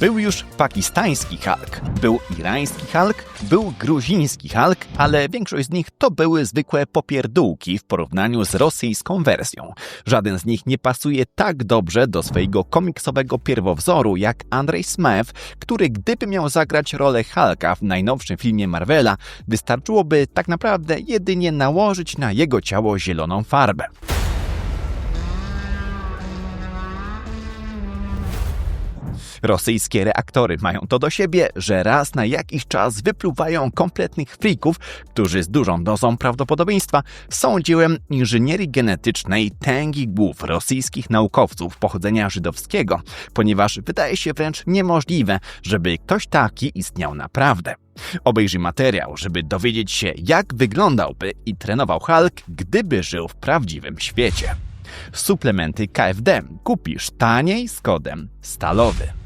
Był już pakistański Hulk, był irański Hulk, był gruziński Hulk, ale większość z nich to były zwykłe popierdółki w porównaniu z rosyjską wersją. Żaden z nich nie pasuje tak dobrze do swojego komiksowego pierwowzoru jak Andrzej Smew, który gdyby miał zagrać rolę Hulka w najnowszym filmie Marvela, wystarczyłoby tak naprawdę jedynie nałożyć na jego ciało zieloną farbę. Rosyjskie reaktory mają to do siebie, że raz na jakiś czas wypluwają kompletnych frików, którzy z dużą dozą prawdopodobieństwa są dziełem inżynierii genetycznej tęgich głów rosyjskich naukowców pochodzenia żydowskiego, ponieważ wydaje się wręcz niemożliwe, żeby ktoś taki istniał naprawdę. Obejrzyj materiał, żeby dowiedzieć się, jak wyglądałby i trenował Hulk, gdyby żył w prawdziwym świecie. Suplementy KFD kupisz taniej z kodem stalowy.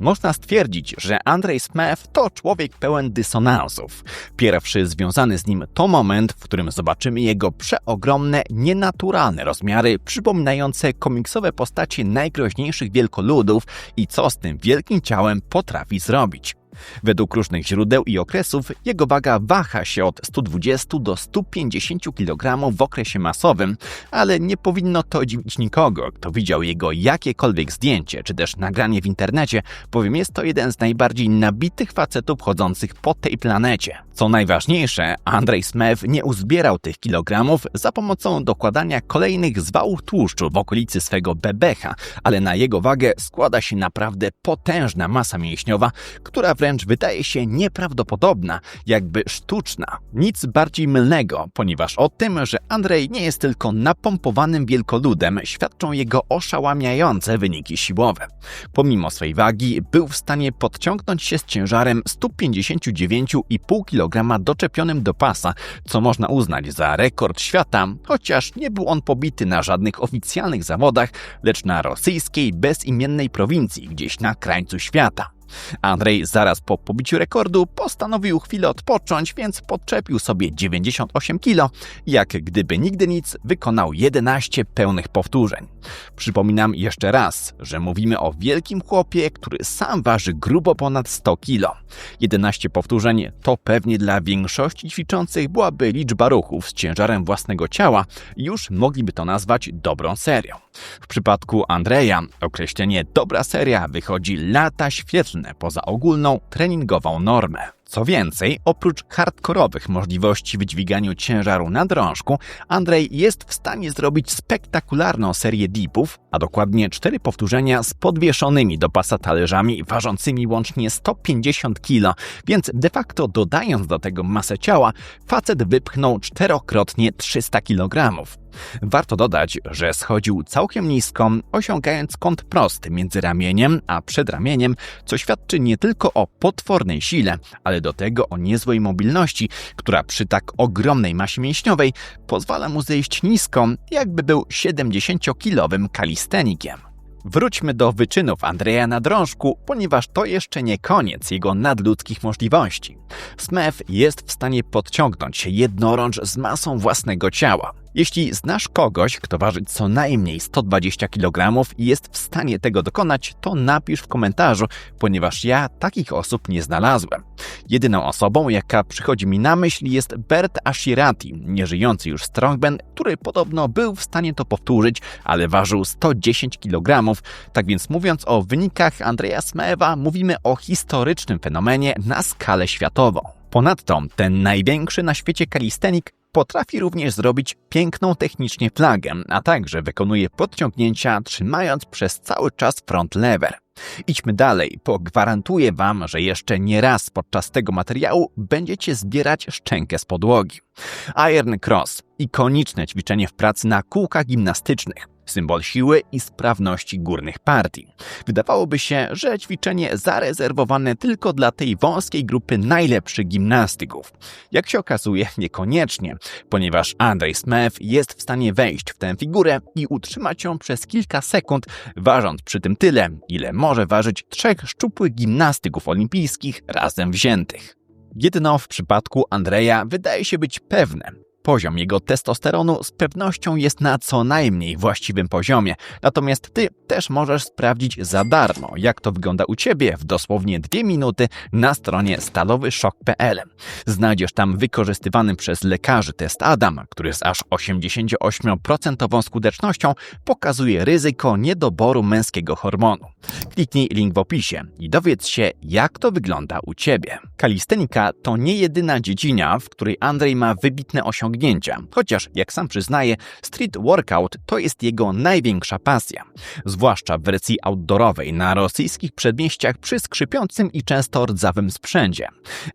Można stwierdzić, że Andrzej Smith to człowiek pełen dysonansów. Pierwszy związany z nim to moment, w którym zobaczymy jego przeogromne, nienaturalne rozmiary, przypominające komiksowe postacie najgroźniejszych wielkoludów i co z tym wielkim ciałem potrafi zrobić. Według różnych źródeł i okresów jego waga waha się od 120 do 150 kg w okresie masowym, ale nie powinno to dziwić nikogo, kto widział jego jakiekolwiek zdjęcie czy też nagranie w internecie, bowiem jest to jeden z najbardziej nabitych facetów chodzących po tej planecie. Co najważniejsze, Andrzej Smith nie uzbierał tych kilogramów za pomocą dokładania kolejnych zwałów tłuszczu w okolicy swego bebecha, ale na jego wagę składa się naprawdę potężna masa mięśniowa, która wręcz wydaje się nieprawdopodobna, jakby sztuczna. Nic bardziej mylnego, ponieważ o tym, że Andrzej nie jest tylko napompowanym wielkoludem, świadczą jego oszałamiające wyniki siłowe. Pomimo swej wagi, był w stanie podciągnąć się z ciężarem 159,5 kg doczepionym do pasa, co można uznać za rekord świata, chociaż nie był on pobity na żadnych oficjalnych zawodach, lecz na rosyjskiej bezimiennej prowincji gdzieś na krańcu świata. Andrzej zaraz po pobiciu rekordu postanowił chwilę odpocząć, więc podczepił sobie 98 kg jak gdyby nigdy nic wykonał 11 pełnych powtórzeń. Przypominam jeszcze raz, że mówimy o wielkim chłopie, który sam waży grubo ponad 100 kg. 11 powtórzeń to pewnie dla większości ćwiczących byłaby liczba ruchów z ciężarem własnego ciała już mogliby to nazwać dobrą serią. W przypadku Andrzeja określenie dobra seria wychodzi lata świetlne poza ogólną treningową normę. Co więcej, oprócz hardkorowych możliwości wydźwiganiu ciężaru na drążku, Andrzej jest w stanie zrobić spektakularną serię dipów, a dokładnie cztery powtórzenia z podwieszonymi do pasa talerzami ważącymi łącznie 150 kg, więc de facto dodając do tego masę ciała, facet wypchnął czterokrotnie 300 kg. Warto dodać, że schodził całkiem nisko, osiągając kąt prosty między ramieniem a przedramieniem, co świadczy nie tylko o potwornej sile, ale do tego o niezłej mobilności, która przy tak ogromnej masie mięśniowej pozwala mu zejść nisko, jakby był 70-kilowym kalistenikiem. Wróćmy do wyczynów Andrzeja na drążku, ponieważ to jeszcze nie koniec jego nadludzkich możliwości. Smith jest w stanie podciągnąć się jednorącz z masą własnego ciała. Jeśli znasz kogoś, kto waży co najmniej 120 kg i jest w stanie tego dokonać, to napisz w komentarzu, ponieważ ja takich osób nie znalazłem. Jedyną osobą, jaka przychodzi mi na myśl jest Bert Ashirati, nieżyjący już strongman, który podobno był w stanie to powtórzyć, ale ważył 110 kg. Tak więc mówiąc o wynikach Andrzeja Smeewa, mówimy o historycznym fenomenie na skalę światową. Ponadto ten największy na świecie kalistenik Potrafi również zrobić piękną technicznie flagę, a także wykonuje podciągnięcia trzymając przez cały czas front lever. Idźmy dalej, bo gwarantuję Wam, że jeszcze nie raz podczas tego materiału będziecie zbierać szczękę z podłogi. Iron Cross ikoniczne ćwiczenie w pracy na kółkach gimnastycznych symbol siły i sprawności górnych partii. Wydawałoby się, że ćwiczenie zarezerwowane tylko dla tej wąskiej grupy najlepszych gimnastyków. Jak się okazuje, niekoniecznie, ponieważ Andrzej Smith jest w stanie wejść w tę figurę i utrzymać ją przez kilka sekund, ważąc przy tym tyle, ile może ważyć trzech szczupłych gimnastyków olimpijskich razem wziętych. Jedno w przypadku Andrzeja wydaje się być pewne. Poziom jego testosteronu z pewnością jest na co najmniej właściwym poziomie, natomiast ty też możesz sprawdzić za darmo, jak to wygląda u ciebie w dosłownie dwie minuty na stronie stalowyszok.pl. Znajdziesz tam wykorzystywany przez lekarzy test Adam, który z aż 88% skutecznością pokazuje ryzyko niedoboru męskiego hormonu. Kliknij link w opisie i dowiedz się, jak to wygląda u ciebie. Kalistenika to nie jedyna dziedzina, w której Andrzej ma wybitne osiągnięcia, chociaż, jak sam przyznaje, street workout to jest jego największa pasja. Zwłaszcza w wersji outdoorowej na rosyjskich przedmieściach przy skrzypiącym i często rdzawym sprzędzie.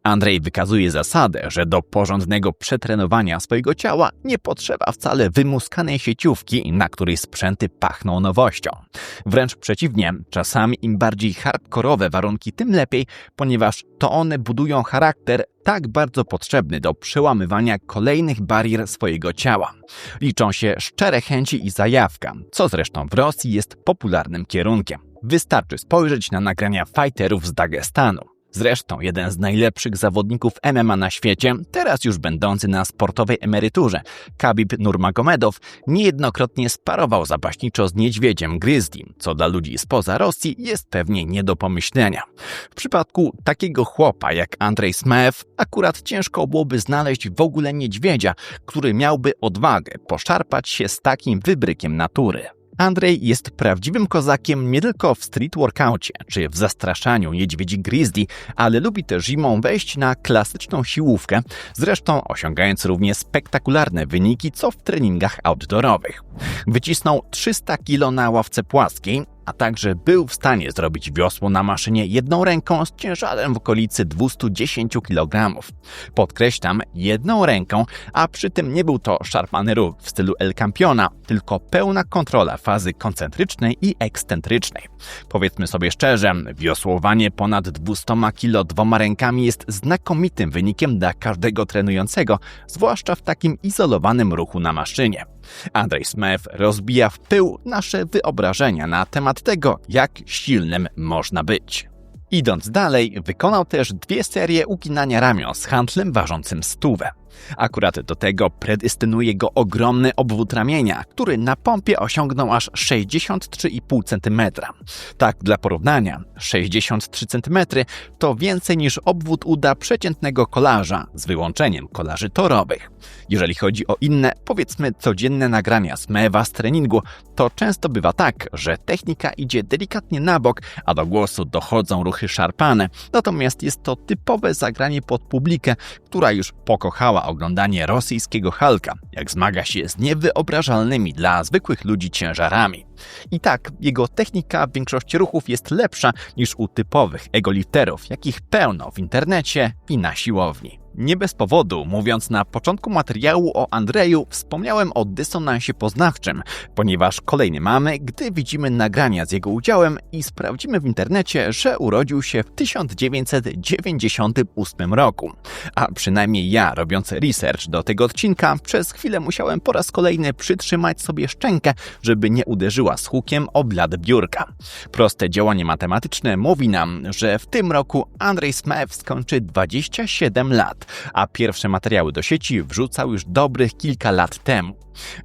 Andrzej wykazuje zasadę, że do porządnego przetrenowania swojego ciała nie potrzeba wcale wymuskanej sieciówki, na której sprzęty pachną nowością. Wręcz przeciwnie, czasami im bardziej hardkorowe warunki, tym lepiej, ponieważ to one budują charakter tak bardzo potrzebny do przełamywania kolejnych barier swojego ciała. Liczą się szczere chęci i zajawka, co zresztą w Rosji jest popularnym kierunkiem. Wystarczy spojrzeć na nagrania fighterów z Dagestanu. Zresztą jeden z najlepszych zawodników MMA na świecie, teraz już będący na sportowej emeryturze, Khabib Nurmagomedow, niejednokrotnie sparował zapaśniczo z niedźwiedziem Grizzly, co dla ludzi spoza Rosji jest pewnie nie do pomyślenia. W przypadku takiego chłopa jak Andrzej Smew, akurat ciężko byłoby znaleźć w ogóle niedźwiedzia, który miałby odwagę poszarpać się z takim wybrykiem natury. Andrzej jest prawdziwym kozakiem nie tylko w street workoutie czy w zastraszaniu niedźwiedzi grizzly, ale lubi też zimą wejść na klasyczną siłówkę, zresztą osiągając równie spektakularne wyniki co w treningach outdoorowych. Wycisnął 300 kg na ławce płaskiej, a także był w stanie zrobić wiosło na maszynie jedną ręką z ciężarem w okolicy 210 kg. Podkreślam, jedną ręką, a przy tym nie był to szarpany ruch w stylu El Campiona, tylko pełna kontrola fazy koncentrycznej i ekscentrycznej. Powiedzmy sobie szczerze, wiosłowanie ponad 200 kg dwoma rękami jest znakomitym wynikiem dla każdego trenującego, zwłaszcza w takim izolowanym ruchu na maszynie. Andrzej Smith rozbija w pył nasze wyobrażenia na temat tego, jak silnym można być. Idąc dalej, wykonał też dwie serie uginania ramion z handlem ważącym stówę. Akurat do tego predystynuje go ogromny obwód ramienia, który na pompie osiągnął aż 63,5 cm. Tak dla porównania, 63 cm to więcej niż obwód uda przeciętnego kolarza, z wyłączeniem kolarzy torowych. Jeżeli chodzi o inne, powiedzmy codzienne nagrania z Mewa z treningu, to często bywa tak, że technika idzie delikatnie na bok, a do głosu dochodzą ruchy szarpane, natomiast jest to typowe zagranie pod publikę, która już pokochała oglądanie rosyjskiego Halka, jak zmaga się z niewyobrażalnymi dla zwykłych ludzi ciężarami. I tak, jego technika w większości ruchów jest lepsza niż u typowych egolifterów, jakich pełno w internecie i na siłowni. Nie bez powodu, mówiąc na początku materiału o Andrzeju, wspomniałem o dysonansie poznawczym, ponieważ kolejny mamy, gdy widzimy nagrania z jego udziałem i sprawdzimy w internecie, że urodził się w 1998 roku. A przynajmniej ja, robiąc research do tego odcinka, przez chwilę musiałem po raz kolejny przytrzymać sobie szczękę, żeby nie uderzyła z hukiem o blad biurka. Proste działanie matematyczne mówi nam, że w tym roku Andrzej Smith skończy 27 lat a pierwsze materiały do sieci wrzucał już dobrych kilka lat temu.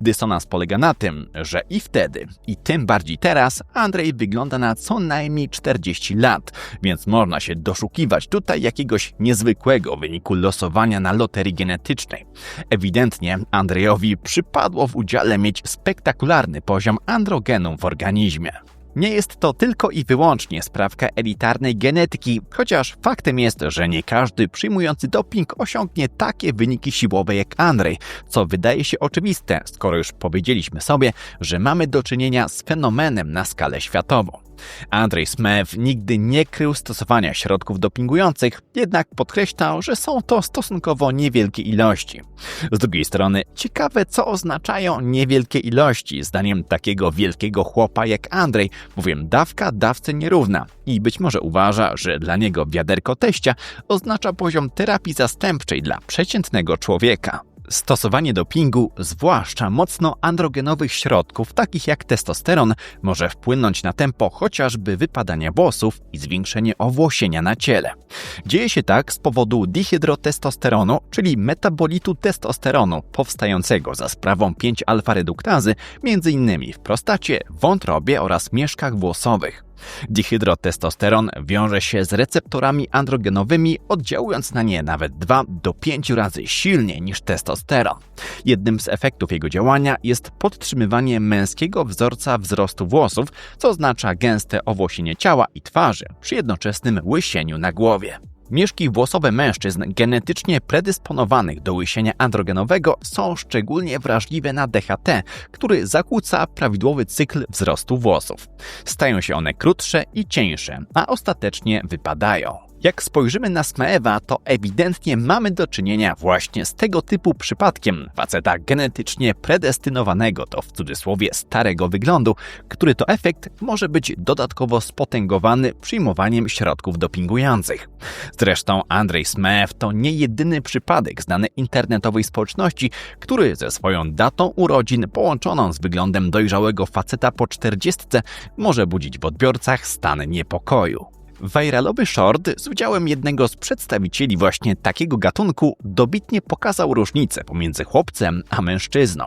Dysonans polega na tym, że i wtedy, i tym bardziej teraz, Andrzej wygląda na co najmniej 40 lat, więc można się doszukiwać tutaj jakiegoś niezwykłego wyniku losowania na loterii genetycznej. Ewidentnie Andrzejowi przypadło w udziale mieć spektakularny poziom androgenu w organizmie. Nie jest to tylko i wyłącznie sprawka elitarnej genetyki, chociaż faktem jest, że nie każdy przyjmujący doping osiągnie takie wyniki siłowe jak Andrzej, co wydaje się oczywiste, skoro już powiedzieliśmy sobie, że mamy do czynienia z fenomenem na skalę światową. Andrzej Smith nigdy nie krył stosowania środków dopingujących, jednak podkreślał, że są to stosunkowo niewielkie ilości. Z drugiej strony, ciekawe co oznaczają niewielkie ilości, zdaniem takiego wielkiego chłopa jak Andrzej, bowiem dawka dawce nierówna i być może uważa, że dla niego wiaderko teścia oznacza poziom terapii zastępczej dla przeciętnego człowieka. Stosowanie dopingu, zwłaszcza mocno androgenowych środków, takich jak testosteron, może wpłynąć na tempo chociażby wypadania włosów i zwiększenie owłosienia na ciele. Dzieje się tak z powodu dihydrotestosteronu, czyli metabolitu testosteronu powstającego za sprawą 5-alfa-reduktazy, m.in. w prostacie, wątrobie oraz mieszkach włosowych. Dihydrotestosteron wiąże się z receptorami androgenowymi, oddziałując na nie nawet 2 do 5 razy silniej niż testosteron. Jednym z efektów jego działania jest podtrzymywanie męskiego wzorca wzrostu włosów, co oznacza gęste owłosienie ciała i twarzy przy jednoczesnym łysieniu na głowie. Mieszki włosowe mężczyzn genetycznie predysponowanych do łysienia androgenowego są szczególnie wrażliwe na DHT, który zakłóca prawidłowy cykl wzrostu włosów. Stają się one krótsze i cieńsze, a ostatecznie wypadają. Jak spojrzymy na Smaewa, to ewidentnie mamy do czynienia właśnie z tego typu przypadkiem faceta genetycznie predestynowanego do w cudzysłowie starego wyglądu, który to efekt może być dodatkowo spotęgowany przyjmowaniem środków dopingujących. Zresztą Andrzej Smaew to nie jedyny przypadek znany internetowej społeczności, który ze swoją datą urodzin połączoną z wyglądem dojrzałego faceta po czterdziestce może budzić w odbiorcach stan niepokoju. Viralowy short z udziałem jednego z przedstawicieli właśnie takiego gatunku dobitnie pokazał różnicę pomiędzy chłopcem a mężczyzną.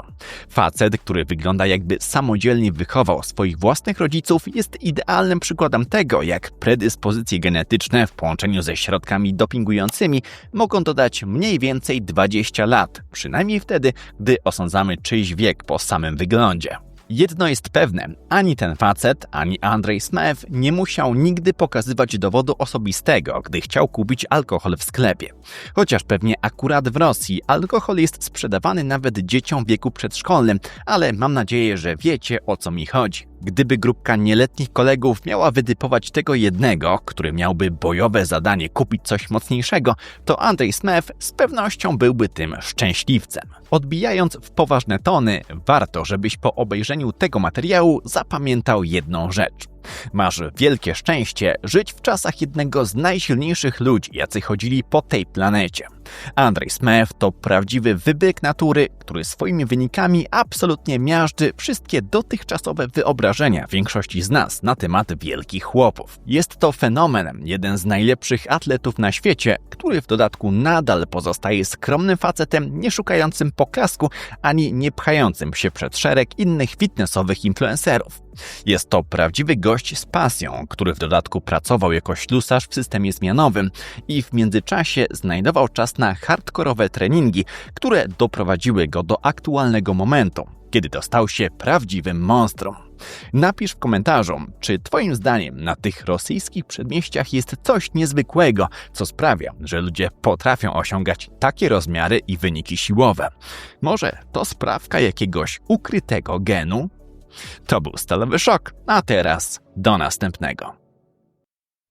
Facet, który wygląda jakby samodzielnie wychował swoich własnych rodziców, jest idealnym przykładem tego, jak predyspozycje genetyczne w połączeniu ze środkami dopingującymi mogą dodać mniej więcej 20 lat, przynajmniej wtedy, gdy osądzamy czyjś wiek po samym wyglądzie. Jedno jest pewne, ani ten facet, ani Andrzej Smew nie musiał nigdy pokazywać dowodu osobistego, gdy chciał kupić alkohol w sklepie. Chociaż pewnie akurat w Rosji alkohol jest sprzedawany nawet dzieciom w wieku przedszkolnym, ale mam nadzieję, że wiecie o co mi chodzi. Gdyby grupka nieletnich kolegów miała wytypować tego jednego, który miałby bojowe zadanie kupić coś mocniejszego, to Andrzej Smew z pewnością byłby tym szczęśliwcem. Odbijając w poważne tony, warto, żebyś po obejrzeniu tego materiału zapamiętał jedną rzecz. Masz wielkie szczęście żyć w czasach jednego z najsilniejszych ludzi, jacy chodzili po tej planecie. Andrzej Smew to prawdziwy wybieg natury, który swoimi wynikami absolutnie miażdży wszystkie dotychczasowe wyobrażenia większości z nas na temat wielkich chłopów. Jest to fenomen, jeden z najlepszych atletów na świecie, który w dodatku nadal pozostaje skromnym facetem, nie szukającym poklasku ani nie pchającym się przed szereg innych fitnessowych influencerów. Jest to prawdziwy gość z pasją, który w dodatku pracował jako ślusarz w systemie zmianowym i w międzyczasie znajdował czas na hardkorowe treningi, które doprowadziły go do aktualnego momentu, kiedy to stał się prawdziwym monstrum. Napisz w komentarzu, czy Twoim zdaniem na tych rosyjskich przedmieściach jest coś niezwykłego, co sprawia, że ludzie potrafią osiągać takie rozmiary i wyniki siłowe. Może to sprawka jakiegoś ukrytego genu? To był Stalowy Szok, a teraz do następnego.